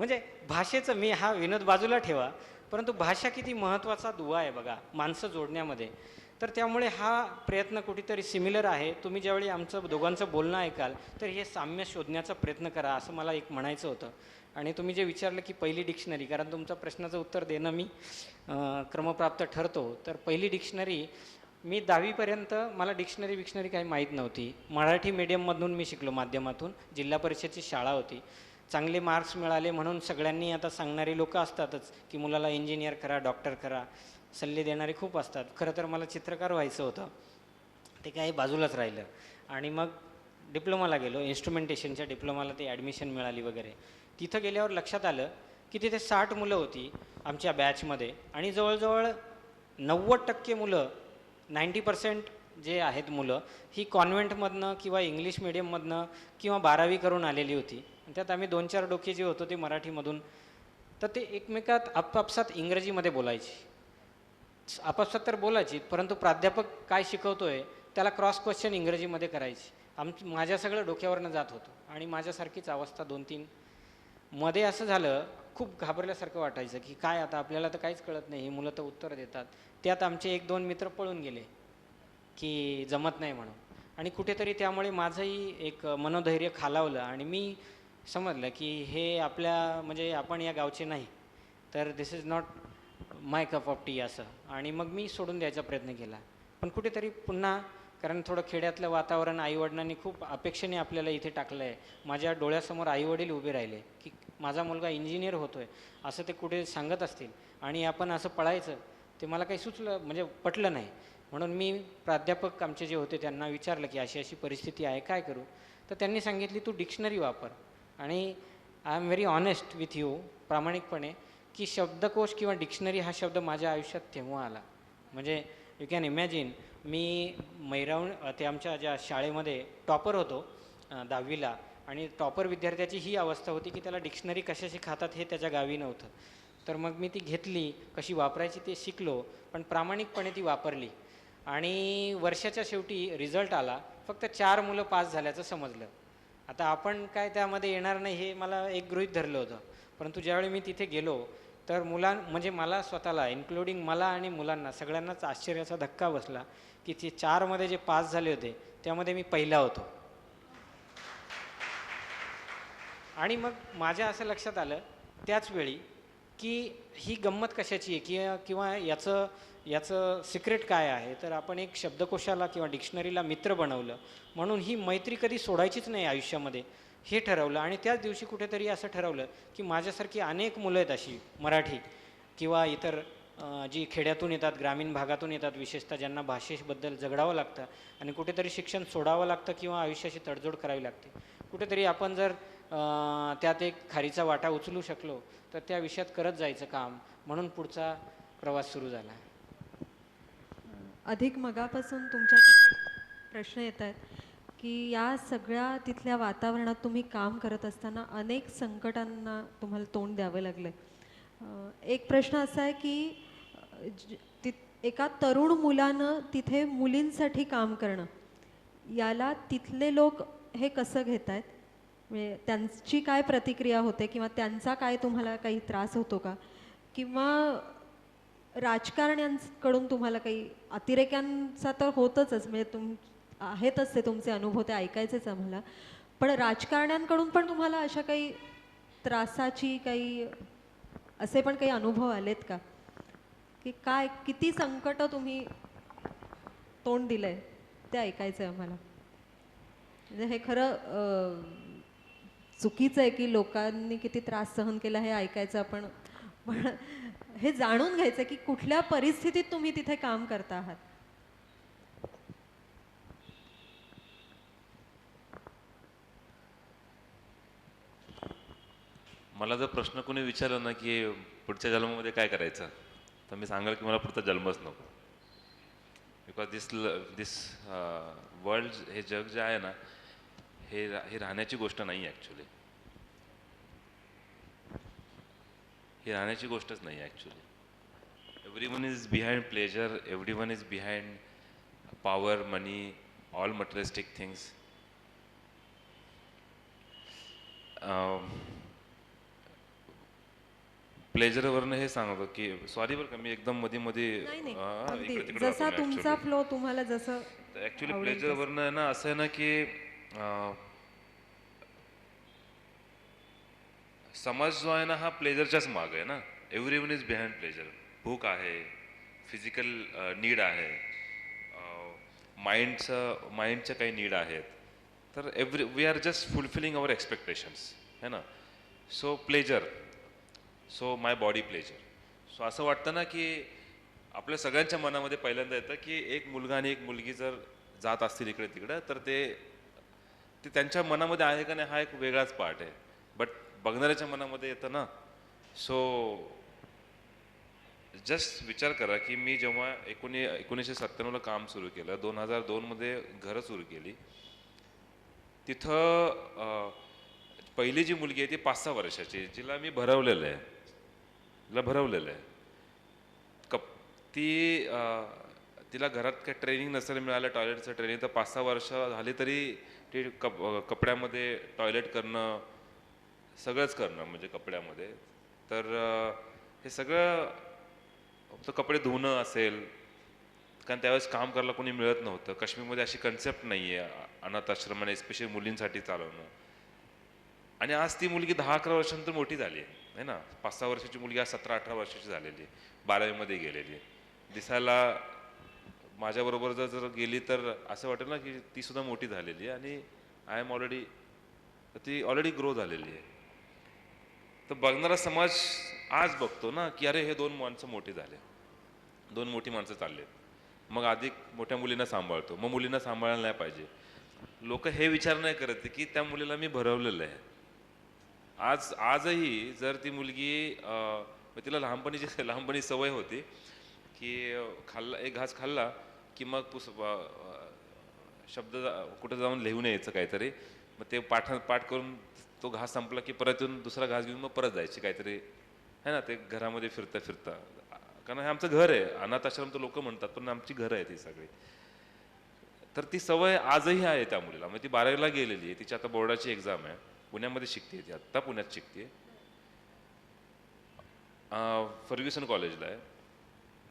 म्हणजे भाषेचं मी हा विनोद बाजूला ठेवा परंतु भाषा किती महत्त्वाचा दुवा आहे बघा माणसं जोडण्यामध्ये. तर त्यामुळे हा प्रयत्न कुठेतरी सिमिलर आहे. तुम्ही ज्यावेळी आमचं दोघांचं बोलणं ऐकाल तर हे साम्य शोधण्याचा प्रयत्न करा असं मला एक म्हणायचं होतं. आणि तुम्ही जे विचारलं की पहिली डिक्शनरी कारण तुमच्या प्रश्नाचं उत्तर देणं मी क्रमप्राप्त ठरतो. तर पहिली डिक्शनरी मी दहावीपर्यंत मला डिक्शनरी विक्शनरी काही माहीत नव्हती. मराठी मीडियममधून मी शिकलो माध्यमातून जिल्हा परिषदची शाळा होती. चांगले मार्क्स मिळाले म्हणून सगळ्यांनी आता सांगणारी लोक असतातच की मुलाला इंजिनियर करा डॉक्टर करा. सल्ले देणारे खूप असतात. खरं तर मला चित्रकार व्हायचं होतं. ते काही बाजूलाच राहिलं. आणि मग डिप्लोमाला गेलो. इन्स्ट्रुमेंटेशनच्या डिप्लोमाला ते ॲडमिशन मिळाली वगैरे. तिथं गेल्यावर लक्षात आलं की तिथे साठ मुलं होती आमच्या बॅचमध्ये आणि जवळजवळ नव्वद टक्के मुलं नाईंटी पर्सेंट जे आहेत मुलं ही कॉन्व्हेंटमधनं किंवा इंग्लिश मिडियममधनं किंवा बारावी करून आलेली होती. त्यात आम्ही दोन चार डोके जे होतो ते मराठीमधून तर ते एकमेकात आपापसात इंग्रजीमध्ये बोलायची. आपापसात तर बोलायची परंतु प्राध्यापक काय शिकवतोय त्याला क्रॉस क्वेश्चन इंग्रजीमध्ये करायची. आम माझ्या सगळं डोक्यावरनं जात होतं आणि माझ्यासारखीच अवस्था दोन तीन. मध्ये असं झालं खूप घाबरल्यासारखं वाटायचं की काय आता आपल्याला तर काहीच कळत नाही ही मुलं तर उत्तर देतात. त्यात आमचे एक दोन मित्र पळून गेले की जमत नाही म्हणून. आणि कुठेतरी त्यामुळे माझंही एक मनोधैर्य खालावलं आणि मी समजलं की हे आपल्या म्हणजे आपण या गावचे नाही तर this is not my cup of tea असं. आणि मग मी सोडून द्यायचा प्रयत्न केला. पण कुठेतरी पुन्हा कारण थोडं खेड्यातलं वातावरण आईवडिलांनी खूप अपेक्षेने आपल्याला इथे टाकलं आहे माझ्या डोळ्यासमोर आईवडील उभे राहिले की माझा मुलगा इंजिनियर होतो आहे असं ते कुठे सांगत असतील. आणि आपण असं पळायचं ते मला काही सुचलं म्हणजे पटलं नाही. म्हणून मी प्राध्यापक आमचे जे होते त्यांना विचारलं की अशी अशी परिस्थिती आहे काय करू? तर त्यांनी सांगितली तू डिक्शनरी वापर. आणि I am very honest with you प्रामाणिकपणे की शब्दकोश किंवा डिक्शनरी हा शब्द माझ्या आयुष्यात तेव्हा आला. म्हणजे यू कॅन इमॅजिन मी मैरावण ते आमच्या ज्या शाळेमध्ये टॉपर होतो दहावीला आणि टॉपर विद्यार्थ्याची ही अवस्था होती की त्याला डिक्शनरी कशाशी खातात हे त्याच्या गावी नव्हतं. तर मग मी ती घेतली कशी वापरायची ते शिकलो पण प्रामाणिकपणे ती वापरली. आणि वर्षाच्या शेवटी रिझल्ट आला फक्त चार मुलं पास झाल्याचं समजलं. आता आपण काय त्यामध्ये येणार नाही हे मला एक गृहीत धरलं होतं. परंतु ज्यावेळी मी तिथे गेलो तर मुलां म्हणजे मला स्वतःला इन्क्लुडिंग मला आणि मुलांना सगळ्यांनाच आश्चर्याचा धक्का बसला की ते चारमध्ये जे पास झाले होते त्यामध्ये मी पहिला होतो. आणि मग माझ्या असं लक्षात आलं त्याच वेळी की ही गंमत कशाची आहे? की किंवा याचं याचं सिक्रेट काय आहे? तर आपण एक शब्दकोशाला किंवा डिक्शनरीला मित्र बनवलं. म्हणून ही मैत्री कधी सोडायचीच नाही आयुष्यामध्ये. हे ठरवलं. आणि त्याच दिवशी कुठेतरी असं ठरवलं की माझ्यासारखी अनेक मुलं आहेत अशी मराठी किंवा इतर जी खेड्यातून येतात ग्रामीण भागातून येतात विशेषतः ज्यांना भाषेबद्दल झगडावं लागतं आणि कुठेतरी शिक्षण सोडावं लागतं किंवा आयुष्याशी तडजोड करावी लागते. कुठेतरी आपण जर त्यात एक खारीचा वाटा उचलू शकलो तर त्या विषयात करत जायचं काम. म्हणून पुढचा प्रवास सुरू झाला. अधिक मगापासून तुमच्यासाठी प्रश्न येत आहेत की या सगळ्या तिथल्या वातावरणात तुम्ही काम करत असताना अनेक संकटांना तुम्हाला तोंड द्यावं लागलं एक प्रश्न असा आहे की ति एका तरुण मुलानं तिथे मुलींसाठी काम करणं याला तिथले लोक हे कसं घेत आहेत म्हणजे त्यांची काय प्रतिक्रिया होते किंवा त्यांचा काय तुम्हाला काही त्रास होतो का? किंवा राजकारण्यांकडून तुम्हाला काही अतिरेक्यांचा तर होतच म्हणजे तुम आहेतच ते तुमचे अनुभव ते ऐकायचेच आम्हाला. पण राजकारण्यांकडून पण तुम्हाला अशा काही त्रासाची काही असे पण काही अनुभव आलेत का? की काय किती संकट तुम्ही तोंड दिलंय ते ऐकायचं आहे आम्हाला. म्हणजे हे खरं चुकीचं आहे की लोकांनी किती त्रास सहन केला हे ऐकायचं आपण पण हे जाणून घ्यायचं की कुठल्या परिस्थितीत तुम्ही तिथे काम करता आहात? मला जर प्रश्न कोणी विचारला ना की पुढच्या जन्मामध्ये काय करायचं तर मी सांगाल की मला पुढचा जन्मच नको. बिकॉज दिस दिस वर्ल्ड हे जग जे आहे ना हे रा- हे राहण्याची गोष्ट नाही ॲक्च्युली ही राहण्याची गोष्टच नाही actually every one is behind pleasure every one is behind power money all materialistic things प्लेजरवरनं हे सांगतो की सॉरी बरं का मी एकदम मध्ये मध्ये जसा तुमचा. फ्लो तुम्हाला जसं ऍक्च्युली प्लेजरवरनं ना असं आहे ना की समाज जो आहे ना हा प्लेजरच्याच माग आहे ना. Every one is behind pleasure भूक आहे फिजिकल नीड आहे माइंडचं माइंडच्या काही नीड आहेत. तर every we are just fulfilling our expectations है ना? So pleasure so my body pleasure so असं वाटतं ना की आपल्या सगळ्यांच्या मनामध्ये पहिल्यांदा येतं की एक मुलगा आणि एक मुलगी जर जात असतील इकडे तिकडं तर ते ते त्यांच्या मनामध्ये आहे का नाही हा एक वेगळाच पार्ट आहे. बघणाऱ्याच्या मनामध्ये येतं ना? सो जस्ट विचार करा की मी जेव्हा एकोणी एकोणीसशे सत्त्याण्णवला काम सुरू केलं दोन हजार दोनमध्ये घरं सुरू केली तिथं पहिली जी मुलगी आहे ती पाच सहा वर्षाची जिला मी भरवलेलं आहे. तिला भरवलेलं आहे. कप ती तिला घरात काही ट्रेनिंग नसेल मिळालं टॉयलेटचं ट्रेनिंग तर पाच सहा वर्ष झाली तरी ती कप कपड्यामध्ये टॉयलेट करणं सगळंच करणं म्हणजे कपड्यामध्ये. तर हे सगळं फक्त कपडे धुणं असेल कारण त्यावेळेस काम करायला कोणी मिळत नव्हतं. काश्मीरमध्ये अशी कन्सेप्ट नाही आहे अनाथ आश्रमाने स्पेशली मुलींसाठी चालवणं. आणि आज ती मुलगी दहा अकरा वर्षानंतर मोठी झाली आहे ना? पाच सहा वर्षाची मुलगी आज सतरा अठरा वर्षाची झालेली आहे बारावीमध्ये गेलेली आहे. दिसायला माझ्याबरोबर जर जर गेली तर असं वाटेल ना की ती सुद्धा मोठी झालेली आहे आणि आय एम ऑलरेडी ती ऑलरेडी ग्रो झालेली आहे. तर बघणारा समाज आज बघतो ना की अरे हे दोन माणसं मोठी झाले. दोन मोठी माणसं चाललेत मग अधिक मोठ्या मुलींना सांभाळतो. मग मुलींना सांभाळायला नाही पाहिजे. लोक हे विचार नाही करत की त्या मुलीला मी भरवलेलं आहे. आज आजही जर ती मुलगी मग तिला लहानपणीची लहानपणी सवय होती की खाल्ला एक घास खाल्ला की मग पुस शब्द जा- कुठं जाऊन लिहून यायचं काहीतरी. मग ते पाठ पाठ करून तो घास संपला की परत येऊन दुसरा घास घेऊन मग परत जायची काहीतरी. है ना ते घरामध्ये फिरता फिरता. कारण हे आमचं घर आहे. अनाथ आश्रम तर लोक म्हणतात पण आमची घरं आहेत ही सगळी. तर ती सवय आजही आहे त्या मुलीला. म्हणजे ती बारावीला गेलेली आहे. तिची आता बोर्डाची एक्झाम आहे. पुण्यामध्ये शिकते ती. आत्ता पुण्यात शिकते. फर्ग्युसन कॉलेजला आहे.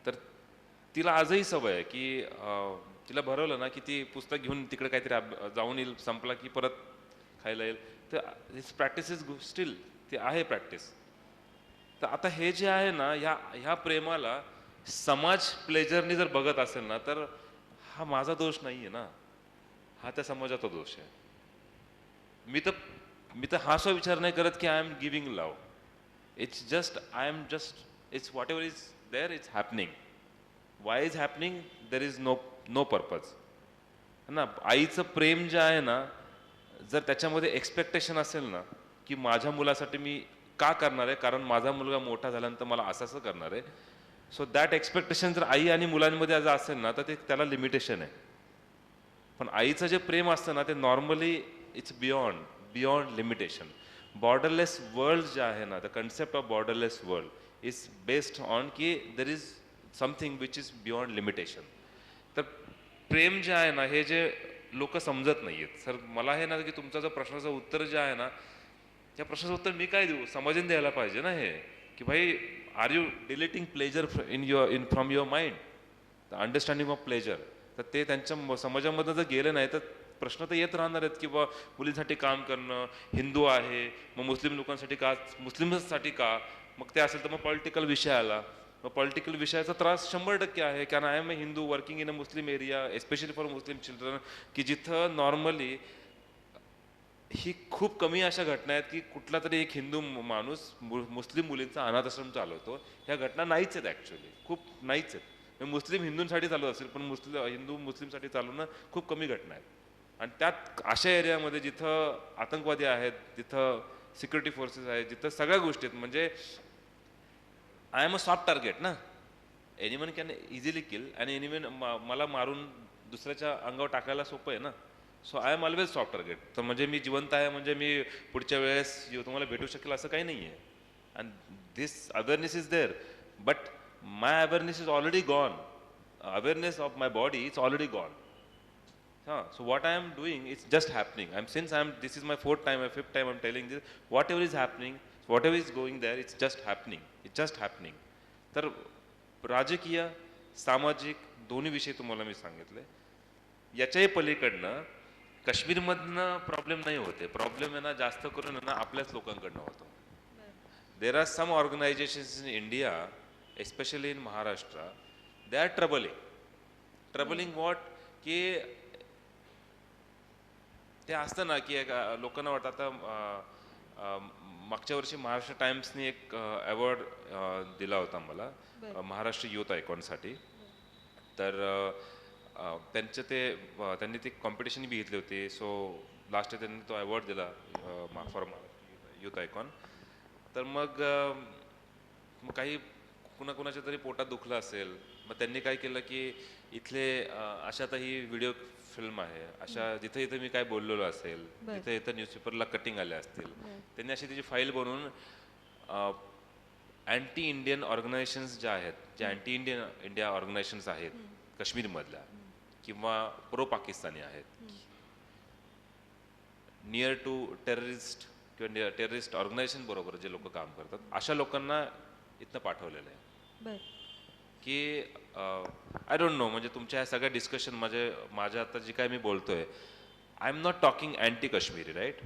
तर तिला आजही सवय आहे की तिला भरवलं ना की ती पुस्तक घेऊन तिकडे काहीतरी जाऊन येईल संपला की परत खायला येईल. तर प्रॅक्टिस इज स्टील ती आहे प्रॅक्टिस तर आता हे जे आहे ना ह्या ह्या प्रेमाला समाज प्लेजरनी जर बघत असेल ना तर हा माझा दोष नाही आहे ना. हा त्या समाजाचा दोष आहे. मी तर मी तर हा असा विचार नाही करत की I am giving love it's just I am just it's whatever is there it's happening why is happening there is no no purpose ना? आईचं प्रेम जे आहे ना जर त्याच्यामध्ये एक्सपेक्टेशन असेल ना की माझ्या मुलासाठी मी का करणार आहे? कारण माझा मुलगा मोठा झाल्यानंतर मला असं असं करणार आहे. सो दॅट एक्सपेक्टेशन जर आई आणि मुलांमध्ये जर असेल ना तर ते त्याला लिमिटेशन आहे. पण आईचं जे प्रेम असतं ना ते normally it's beyond beyond limitation borderless world जे आहे ना the concept of borderless world is based on की there is something which is beyond limitation तर प्रेम जे आहे ना हे जे लोक समजत नाही आहेत सर मला हे ना की तुमचा जो प्रश्नाचं उत्तर जे आहे ना त्या प्रश्नाचं उत्तर मी काय देऊ? समाजाने द्यायला पाहिजे ना हे? की भाई are you deleting pleasure in your in from your mind the understanding of pleasure तर ते त्यांच्या समाजामधनं जर गेलं नाही तर प्रश्न तर येत राहणार आहेत की बा मुलींसाठी काम करणं हिंदू आहे मग मुस्लिम लोकांसाठी का मुस्लिमसाठी का? मग ते असेल तर मग पॉलिटिकल विषय आला. मग पॉलिटिकल विषयाचा त्रास शंभर टक्के आहे. कारण I am a Hindu working in a Muslim area especially for Muslim children की जिथं नॉर्मली ही खूप कमी अशा घटना आहेत की कुठला तरी एक हिंदू माणूस मु- मुस्लिम मुलींचा अनाथ आश्रम चालवतो. ह्या घटना नाहीच आहेत ॲक्च्युली खूप नाहीच आहेत. म्हणजे मुस्लिम हिंदूंसाठी चालवत असेल पण मुस्लिम हिंदू मुस्लिमसाठी चालवणं खूप कमी घटना आहेत. आणि त्यात अशा एरियामध्ये जिथं आतंकवादी आहेत जिथं सिक्युरिटी फोर्सेस आहेत जिथं सगळ्या गोष्टी आहेत म्हणजे I am a soft target ना एनिमन कॅन इझिली किल आणि एनिमन मला मारून दुसऱ्याच्या अंगावर टाकायला सोपं आहे ना so I am always soft target तर म्हणजे मी जिवंत आहे म्हणजे मी पुढच्या वेळेस येऊ- तुम्हाला भेटू शकेल असं काही नाही आहे and this awareness is there but my awareness is already gone awareness of my body is already gone हां so what I am doing it's just happening I am since I am this is my fourth time I fifth time I am telling this whatever is going there it's just happening it's just happening तर राजकीय सामाजिक दोन्ही विषय तुम्हाला मी सांगितले. याच्याही पलीकडनं काश्मीरमधनं problem नाही होते. Problem आहे ना जास्त करून ना आपल्याच लोकांकडनं होतो. There are some organisations in India especially in Maharashtra they are troubling troubling what की ते असतं ना की लोकांना वाटतं आता मागच्या वर्षी महाराष्ट्र टाइम्सने एक अवॉर्ड दिला होता मला महाराष्ट्र युथ आयकॉनसाठी. तर त्यांचं ते त्यांनी ते कॉम्पिटिशन बी घेतली होती. सो लास्ट त्यांनी तो अवॉर्ड दिला फॉर युथ आयकॉन. तर मग काही कुणाकुणाच्या तरी पोटात दुखलं असेल मग त्यांनी काय केलं की इथले अं, अशातही व्हिडिओ फिल्म आहे. अशा जिथे इथे मी काय बोललेलो असेल तिथे इथं न्यूजपेपरला कटिंग आले असतील. त्यांनी अशी त्याची फाईल बनवून अँटी इंडियन ऑर्गनायझेशन्स ज्या आहेत ज्या अँटी इंडियन इंडिया ऑर्गनायझेशन्स आहेत काश्मीरमधल्या किंवा प्रो पाकिस्तानी आहेत नियर टू टेररिस्ट किंवा टेररिस्ट ऑर्गनायझेशन बरोबर जे लोक काम करतात अशा लोकांना इथनं पाठवलेलं आहे. की आय डोंट नो म्हणजे तुमच्या ह्या सगळ्या डिस्कशन माझे माझ्या आता जी काय मी बोलतोय I am not talking anti Kashmiri right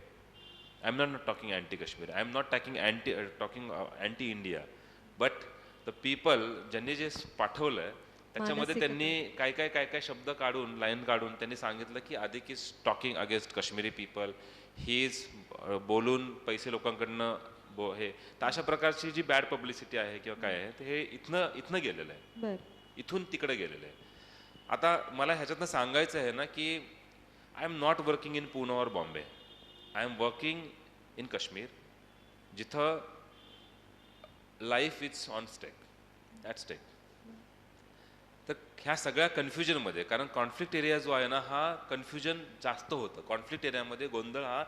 I am not talking anti Kashmir I am not talking anti talking anti India but the people ज्यांनी जे पाठवलंय त्याच्यामध्ये त्यांनी काय काय काय काय शब्द काढून लाईन काढून त्यांनी सांगितलं की अधिक is talking against Kashmiri people he is बोलून पैसे लोकांकडनं बो हे तर अशा प्रकारची जी बॅड पब्लिसिटी आहे किंवा काय आहे ते हे इथनं इथनं गेलेलं आहे. इथून तिकडे गेलेलं आहे. आता मला ह्याच्यातनं सांगायचं आहे ना की I am not working in Pune और Bombay I am working in Kashmir जिथं life is on stake that stake तर ह्या सगळ्या कन्फ्युजनमध्ये कारण कॉन्फ्लिक्ट एरिया जो आहे ना हा कन्फ्युजन जास्त होतं. कॉन्फ्लिक्ट एरियामध्ये गोंधळ हा